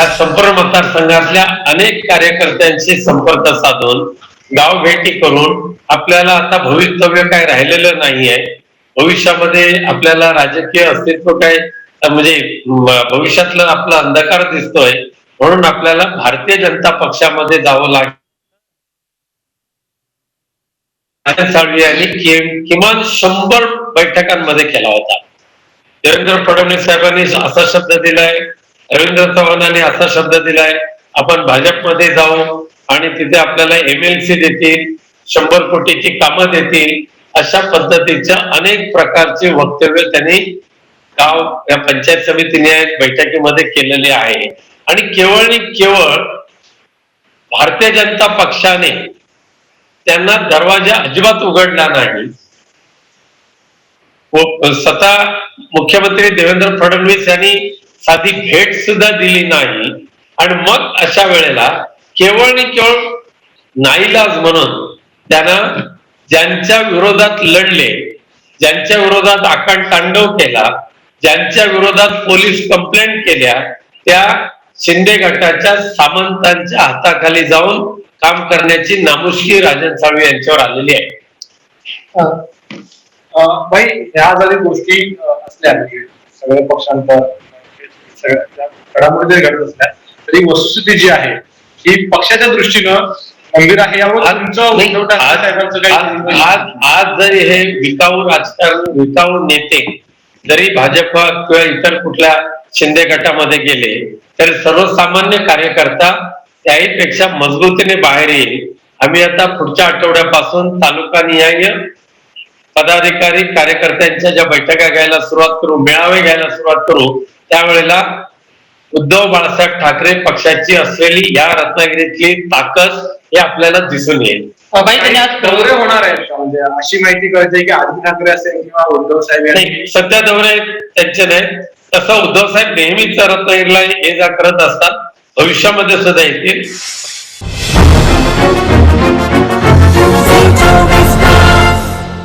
या संपूर्ण मतदारसंघातल्या अनेक कार्यकर्त्यांशी संपर्क साधून गाव भेटी करून आपल्याला आता भवितव्य काय राहिलेलं नाहीये. भविष्यामध्ये आपल्याला राजकीय अस्तित्व काय म्हणजे भविष्यातला भविष्यातलं आपला अंधकार दिसतोय म्हणून आपल्याला भारतीय जनता पक्षामध्ये जावं लागेल साळवी यांनी कि- किमान शंभर बैठकांमध्ये केला होता. देवेंद्र फडणवीस साहेबांनी असा शब्द दिलाय रवींद्र चव्हाणांनी असा शब्द दिलाय आपण भाजपमध्ये जाऊ आणि तिथे आपल्याला एमएलसी देतील शंभर कोटीची कामं देतील अशा पद्धतीच्या अनेक प्रकारचे वक्तव्य त्यांनी गाव या पंचायत समितीने बैठकीमध्ये केलेले आहे. आणि केवळ आणि केवळ भारतीय जनता पक्षाने त्यांना दरवाजा अजिबात उघडला नाही. व स्वतः मुख्यमंत्री देवेंद्र फडणवीस यांनी साधी भेट सुद्धा दिली नाही. आणि मग अशा वेळेला केवळ आणि केवळ नाईलाज म्हणून त्यांना ज्यांच्या विरोधात लढले ज्यांच्या विरोधात आकांड तांडव केला ज्यांच्या विरोधात पोलीस कंप्लेंट केल्या त्या शिंदे गटाच्या सामंतांच्या हाताखाली जाऊन काम करण्याची नामुष्की राजन साळवी यांच्यावर आलेली आहे. भाई ह्या जरी गोष्टी असल्या सगळ्या पक्षांतर सगळ्या घडामोडी जरी घडत असल्या तरी वस्तुस्थिती जी आहे ही पक्षाच्या दृष्टीनं गंभीर आहे. यावर आज तुमचं आज- साहेबांचं आज काही आज- आज जरी हे विकाऊ राजकारण विकाऊ नेते जरी भाजप किंवा इतर कुठल्या शिंदे गटामध्ये गेले तरी सर्वसामान्य कार्यकर्ता त्याहीपेक्षा मजबूतीने बाहेर येईल. आम्ही आता पुढच्या आठवड्यापासून तालुकानिहाय पदाधिकारी कार्यकर्त्यांच्या ज्या बैठका घ्यायला सुरुवात करू मेळावे घ्यायला सुरुवात करू त्यावेळेला उद्धव बाळासाहेब ठाकरे पक्षाची असलेली या रत्नागिरीतली ताकद हे आपल्याला दिसून येईल. बाई त्यांनी आज दौरे होणार आहेत. म्हणजे अशी माहिती कळते की आदित्य ठाकरे असेल किंवा उद्धव साहेब सध्या दौरे त्यांचे नाही तसं उद्धव साहेब नेहमीच रत्नागिरीला ये जा करत असतात. भविष्यामध्ये सुद्धा येतील.